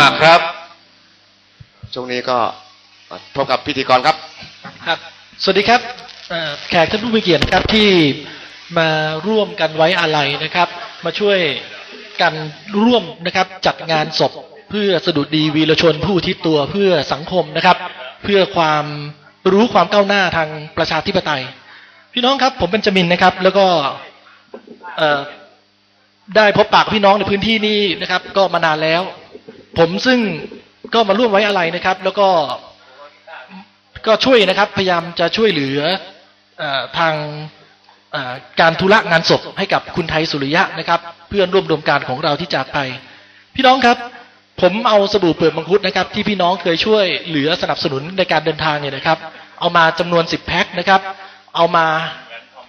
มากครับ ช่วงนี้ก็พบกับพิธีกรครับ ครับ สวัสดีครับเอ่อแขกท่านผู้มีเกียรตินะครับที่มาร่วมกันไว้อาลัยนะครับ มาช่วยกันร่วมนะครับจัดงานศพเพื่อสดุดีวีรชนผู้อุที่ตัวเพื่อสังคมนะครับ เพื่อความรู้ความก้าวหน้าทางประชาธิปไตย พี่น้องครับผมเป็นจมินนะครับ แล้วก็เอ่อได้พบปากพี่น้องในพื้นที่นี้นะครับ ก็มานานแล้ว ผมซึ่งก็มาร่วมไว้อาลัยนะครับ แล้วก็ก็ช่วยนะครับ พยายามจะช่วยเหลืออทางการธุระงานศพให้กับคุณไทยสุริยะนะครับ เพื่อนร่วมดมการของเราที่จากไป พี่น้องครับ ผมเอาสบู่เปลือกมังคุดนะครับ ที่พี่น้องเคยช่วยเหลือสนับสนุนในการเดินทางเนี่ยนะครับ เอามาจำนวน 10 แพ็คนะครับ เอามา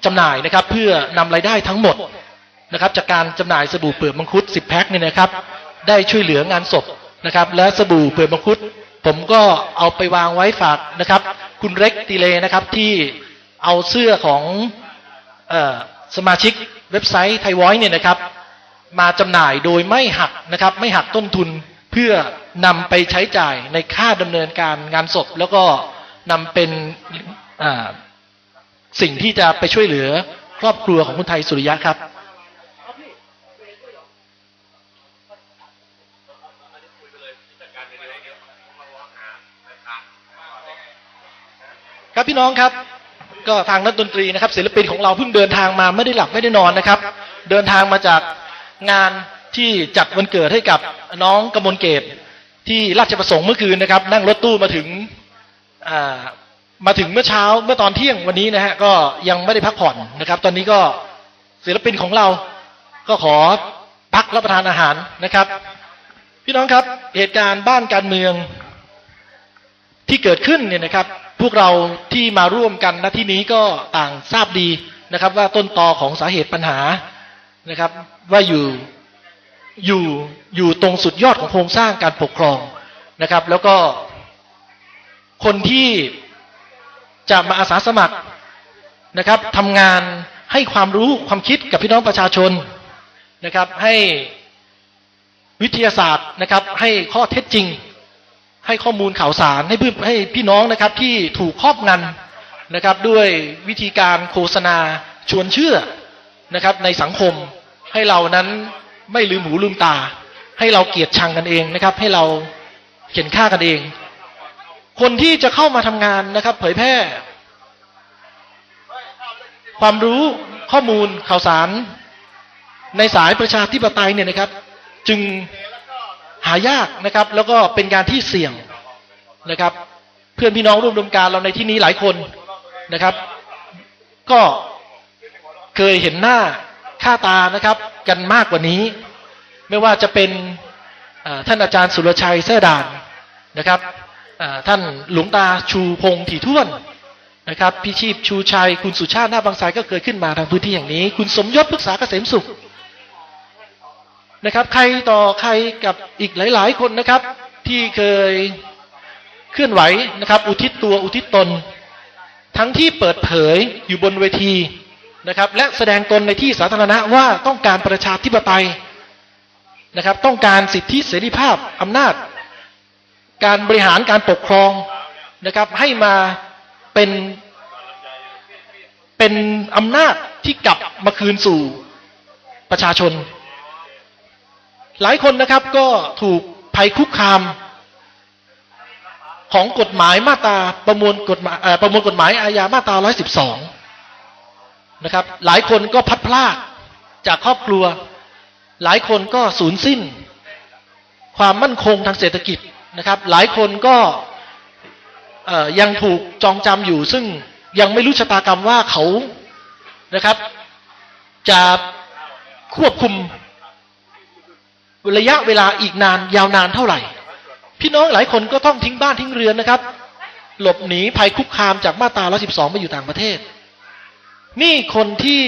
จำหน่ายนะครับ เพื่อนำรายได้ทั้งหมดนะครับ จากการจำหน่ายสบู่เปลือกมังคุด 10 แพ็คเนี่ยนะครับ ได้ช่วยเหลืองานศพนะครับ และสบู่เปลือกมังคุดผมก็เอาไปวางไว้ฝากนะครับ คุณเร็กตีเลนะครับที่เอาเสื้อของออสมาชิกเว็บไซต์ไทยวอยเนี่ยนะครับ มาจำหน่ายโดยไม่หักนะครับ ไม่หักต้นทุนเพื่อนำไปใช้จ่ายในค่าดำเนินการงานศพ แล้วก็นำเป็นสิ่งที่จะไปช่วยเหลือครอบครัวของคุณไทยสุริยะครับ ครับพี่น้องครับ ก็ทางนักดนตรีนะครับศิลปินของเราเพิ่งเดินทางมาไม่ได้หลับไม่ได้นอนนะครับ เดินทางมาจากงานที่จัดวันเกิดให้กับน้องกมลเกตที่ราชประสงค์เมื่อคืนนะครับ นั่งรถตู้มาถึงมาถึงเมื่อเช้าเมื่อตอนเที่ยงวันนี้นะฮะก็ยังไม่ได้พักผ่อนนะครับ ตอนนี้ก็ศิลปินของเราก็ขอพักรับประทานอาหารนะครับ พี่น้องครับเหตุการณ์บ้านการเมืองที่เกิดขึ้นเนี่ยนะครับ พวกเราที่มาร่วมกันณที่นี้ก็ต่างทราบดีนะครับ ว่าต้นตอของสาเหตุปัญหานะครับ ว่าอยู่อยู่อยู่ตรงสุดยอดของโครงสร้างการปกครองนะครับ แล้วก็คนที่จะมาอาสาสมัครนะครับทำงานให้ความรู้ความคิดกับพี่น้องประชาชนนะครับ ให้วิทยาศาสตร์นะครับ ให้ข้อเท็จจริง ให้ข้อมูลข่าวสารให้พี่ให้พี่น้องนะครับที่ถูกครอบงำนะครับ ด้วยวิธีการโฆษณาชวนเชื่อนะครับ ในสังคมให้เรานั้นไม่ลืมหูลืมตา ให้เราเกลียดชังกันเองนะครับ ให้เราเขียนค่ากันเอง คนที่จะเข้ามาทำงานนะครับ เผยแพร่ ความรู้ข้อมูลข่าวสาร ในสายประชาธิปไตยเนี่ยนะครับ จึง หายากนะครับ แล้วก็เป็นการที่เสี่ยงนะครับ เพื่อนพี่น้องร่วมดมการเราในที่นี้หลายคนนะครับ ก็เคยเห็นหน้าค่าตานะครับ กันมากกว่านี้ ไม่ว่าจะเป็นท่านอาจารย์สุรชัยแท่ด่านนะครับท่านหลวงตาชูพงถี่ท่วนนะครับพี่ชีพชูชัย คุณสุชาติหน้าบางไทรก็เคยขึ้นมาทางพื้นที่อย่างนี้ คุณสมยศพฤกษาเกษมสุข นะครับ ใครต่อใครกับอีกหลาย ๆ คนนะครับ ที่เคยเคลื่อนไหวนะครับ อุทิศตัวอุทิศตน ทั้งที่เปิดเผยอยู่บนเวทีนะครับ และแสดงตนในที่สาธารณะว่าต้องการประชาธิปไตยนะครับ ต้องการสิทธิเสรีภาพอำนาจ การบริหารการปกครองนะครับ ให้มาเป็นเป็นอำนาจที่กลับมาคืนสู่ประชาชน หลายคนนะครับก็ถูกภัยคุกคาม ของกฎหมายมาตราประมวลกฎหมายอ่อประมวลกฎหมายอาญามาตรา112 นะครับ หลายคนก็พัดพลากจากครอบครัว หลายคนก็สูญสิ้น ความมั่นคงทางเศรษฐกิจนะครับ หลายคนก็ยังถูกจองจำอยู่ ซึ่งยังไม่รู้ชะตากรรมว่าเขานะครับ จะควบคุม ระยะเวลาอีกนานยาวนานเท่าไหร่ พี่น้องหลายคนก็ต้องทิ้งบ้านทิ้งเรือนนะครับ หลบหนีภัยคุกคามจากมาตรา112ไปอยู่ต่างประเทศ นี่คนที่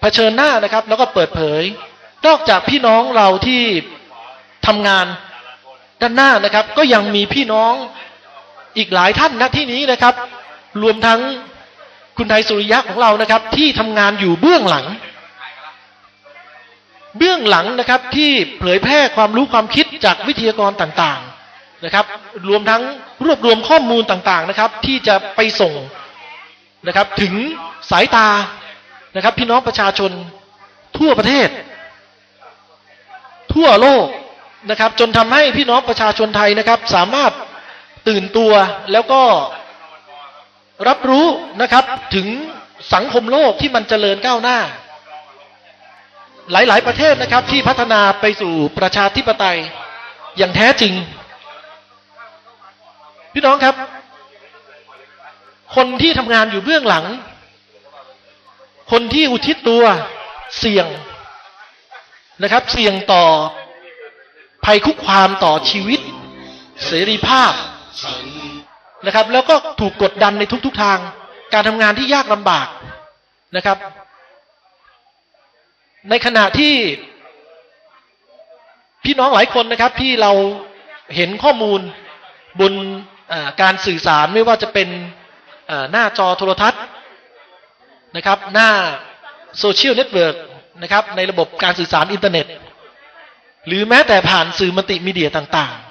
เผชิญหน้านะครับ แล้วก็เปิดเผย นอกจากพี่น้องเราที่ทำงานด้านหน้านะครับ ก็ยังมีพี่น้องอีกหลายท่านณที่นี้นะครับ รวมทั้งคุณไทยสุริยะของเรานะครับ ที่ทำงานอยู่เบื้องหลัง เบื้องหลังนะครับที่เผยแพร่ความรู้ความคิดจากวิทยากรต่างๆนะครับ รวมทั้งรวบรวมข้อมูลต่างๆนะครับ ที่จะไปส่งนะครับถึงสายตานะครับ พี่น้องประชาชนทั่วประเทศ ทั่วโลกนะครับ จนทำให้พี่น้องประชาชนไทยนะครับ สามารถตื่นตัวแล้วก็รับรู้นะครับถึงสังคมโลกที่มันเจริญก้าวหน้า หลาย ๆ ประเทศนะครับ ที่พัฒนาไปสู่ประชาธิปไตยอย่างแท้จริง พี่น้องครับ คนที่ทำงานอยู่เบื้องหลัง คนที่อุทิศตัวเสี่ยงนะครับ เสี่ยงต่อภัยคุกคามต่อชีวิต เสรีภาพนะครับ แล้วก็ถูกกดดันในทุกๆทาง การทำงานที่ยากลำบากนะครับ ในขณะที่พี่น้องหลายคนนะครับ ที่เราเห็นข้อมูลบนการสื่อสารไม่ว่าจะเป็นหน้าจอโทรทัศน์นะครับ หน้าโซเชียลเน็ตเวิร์กนะครับ ในระบบการสื่อสารอินเทอร์เน็ต หรือแม้แต่ผ่านสื่อมัลติมีเดียต่างๆ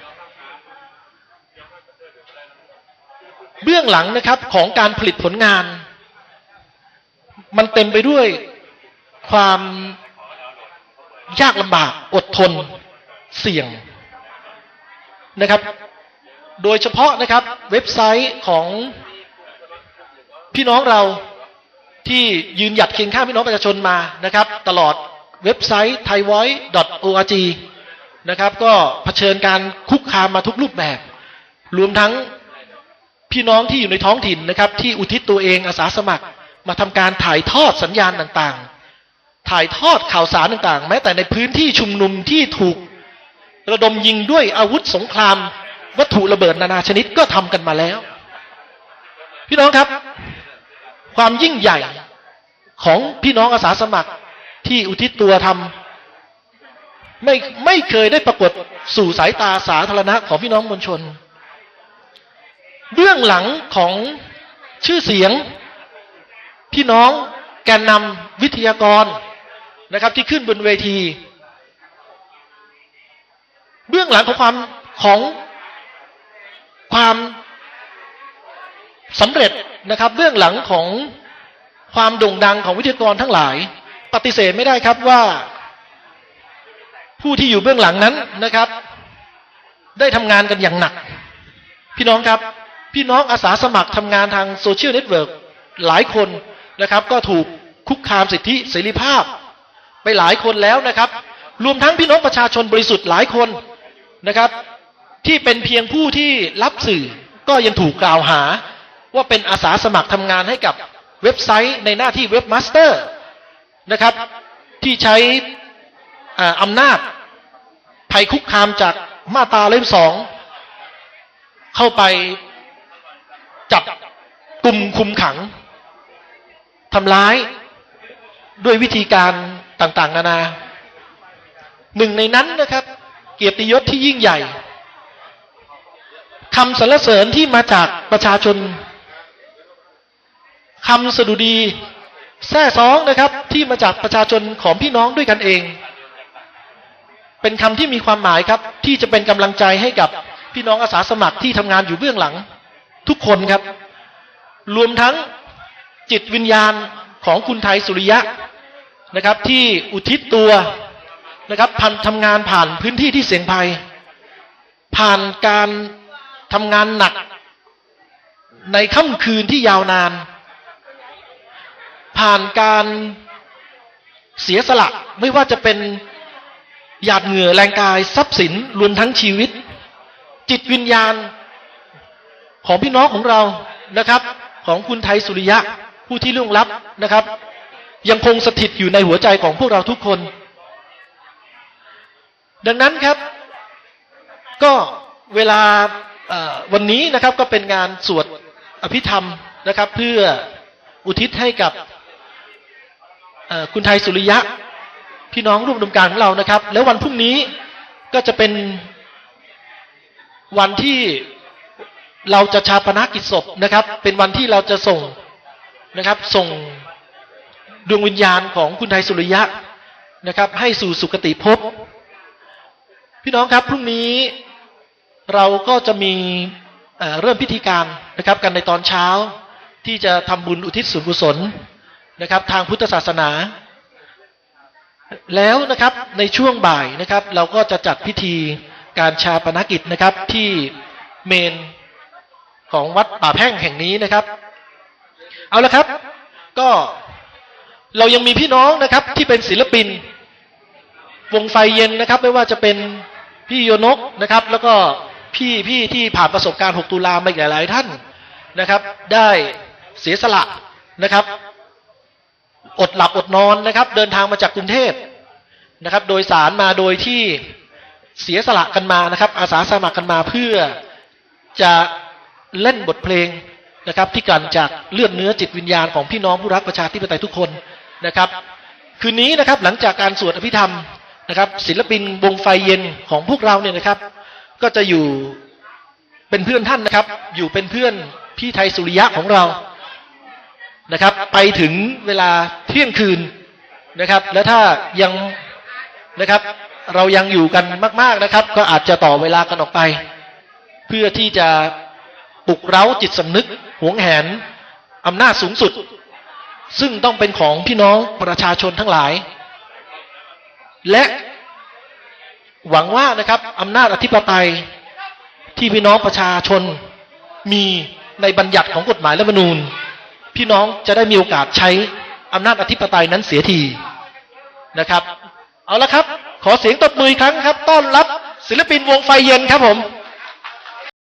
เบื้องหลังนะครับของการผลิตผลงาน มันเต็มไปด้วยความ ยากลำบากอดทนเสี่ยงนะครับ โดยเฉพาะนะครับเว็บไซต์ของพี่น้องเราที่ยืนหยัดเคียงข้างพี่น้องประชาชนมานะครับ ตลอดเว็บไซต์ thaivoice.org นะครับ ก็เผชิญการคุกคามมาทุกรูปแบบ รวมทั้งพี่น้องที่อยู่ในท้องถิ่นนะครับ ที่อุทิศตัวเองอาสาสมัคร มาทำการถ่ายทอดสัญญาณต่างๆ ถ่ายทอดข่าวสารต่างๆ แม้แต่ในพื้นที่ชุมนุมที่ถูกระดมยิงด้วยอาวุธสงคราม วัตถุระเบิดนานาชนิดก็ทำกันมาแล้ว พี่น้องครับ ความยิ่งใหญ่ของพี่น้องอาสาสมัครที่อุทิศตัวทำไม่ไม่เคยได้ปรากฏสู่สายตาสาธารณะของพี่น้องมวลชน เบื้องหลังของชื่อเสียง พี่น้องแกนนำวิทยากร นะครับ ที่ขึ้นบนเวที เบื้องหลังของความของความสำเร็จนะครับ เบื้องหลังของความโด่งดังของวิทยากรทั้งหลาย ปฏิเสธไม่ได้ครับว่า ผู้ที่อยู่เบื้องหลังนั้นนะครับ ได้ทำงานกันอย่างหนัก พี่น้องครับ พี่น้องอาสาสมัครทำงานทางโซเชียลเน็ตเวิร์กหลายคนนะครับ ก็ถูกคุกคามสิทธิเสรีภาพ ไปหลายคนแล้วนะครับ รวมทั้งพี่น้องประชาชนบริสุทธิ์หลายคนนะครับ ที่เป็นเพียงผู้ที่รับสื่อก็ยังถูกกล่าวหา ว่าเป็นอาสาสมัครทำงานให้กับเว็บไซต์ในหน้าที่เว็บมาสเตอร์นะครับ ที่ใช้อำนาจภัยคุกคามจากมาตราเล่มสองเข้าไปจับกลุ่มคุมขังทำร้ายด้วยวิธีการ ต่างๆ นานาหนึ่งในนั้นนะครับ เกียรติยศที่ยิ่งใหญ่คำสรรเสริญที่มาจากประชาชนคำสดุดีแท้ซองนะครับ ที่มาจากประชาชนของพี่น้องด้วยกันเอง เป็นคำที่มีความหมายครับ ที่จะเป็นกำลังใจให้กับพี่น้องอาสาสมัครที่ทำงานอยู่เบื้องหลัง ทุกคนครับ รวมทั้งจิตวิญญาณของคุณไทยสุริยะ นะครับ ที่อุทิศตัวนะครับพันทำงานผ่านพื้นที่ที่เสี่ยงภัย ผ่านการทำงานหนัก ในค่ำคืนที่ยาวนาน ผ่านการเสียสละไม่ว่าจะเป็นหยาดเหงื่อแรงกายทรัพย์สินรวมทั้งชีวิต จิตวิญญาณของพี่น้องของเรานะครับ ของคุณไทยสุริยะผู้ที่ล่วงลับนะครับ ยังคงสถิตอยู่ในหัวใจของพวกเราทุกคน ดังนั้นครับ ก็เวลาวันนี้นะครับก็เป็นงานสวดอภิธรรมนะครับ เพื่ออุทิศให้กับคุณไทยสุริยะ พี่น้องร่วมดมการของเรานะครับ แล้ววันพรุ่งนี้ก็จะเป็นวันที่เราจะชาปนกิจศพนะครับ เป็นวันที่เราจะส่งนะครับ ส่ง ดวงวิญญาณของคุณไทยสุริยะนะครับ ให้สู่สุคติภพพี่น้องครับพรุ่งนี้เราก็จะมีเเริ่มพิธีการนะครับ กันในตอนเช้าที่จะทำบุญอุทิศส่วนกุศลนะครับ ทางพุทธศาสนา แล้วนะครับในช่วงบ่ายนะครับ เราก็จะจัดพิธีการชาปนกิจนะครับที่เมนของวัดป่าแพ่งแห่งนี้นะครับ เอาละครับ ก็ เรายังมีพี่น้องนะครับ ที่เป็นศิลปิน วงไฟเย็นนะครับ ไม่ว่าจะเป็นพี่โยนกนะครับ แล้วก็พี่พี่ที่ผ่านประสบการณ์ 6 ตุลามาอีกหลายๆท่านนะครับ ได้เสียสละนะครับ อดหลับอดนอนนะครับ เดินทางมาจากกรุงเทพนะครับ โดยสารมาโดยที่เสียสละกันมานะครับ อาสาสมัครกันมาเพื่อจะเล่นบทเพลงนะครับ ที่กันจากเลือดเนื้อจิตวิญญาณของพี่น้องผู้รักประชาธิปไตยทุกคน นะครับ คืนนี้นะครับหลังจากการสวดอภิธรรมนะครับ ศิลปินวงไฟเย็นของพวกเราเนี่ยนะครับ ก็จะอยู่เป็นเพื่อนท่านนะครับ อยู่เป็นเพื่อนพี่ไทยสุริยะของเรานะครับ ไปถึงเวลาเที่ยงคืนนะครับ แล้วถ้ายังนะครับ เรายังอยู่กันมาก ๆนะครับ ก็อาจจะต่อเวลากันออกไป เพื่อที่จะปลุกเร้าจิตสำนึกหวงแหนอำนาจสูงสุด ซึ่งต้องเป็นของพี่น้องประชาชนทั้งหลาย และหวังว่านะครับอำนาจอธิปไตยที่พี่น้องประชาชนมีในบัญญัติของกฎหมายและมนูญ พี่น้องจะได้มีโอกาสใช้อำนาจอธิปไตยนั้นเสียทีนะครับ เอาละครับ ขอเสียงตบมือครั้งครับ ต้อนรับศิลปินวงไฟเย็นครับผม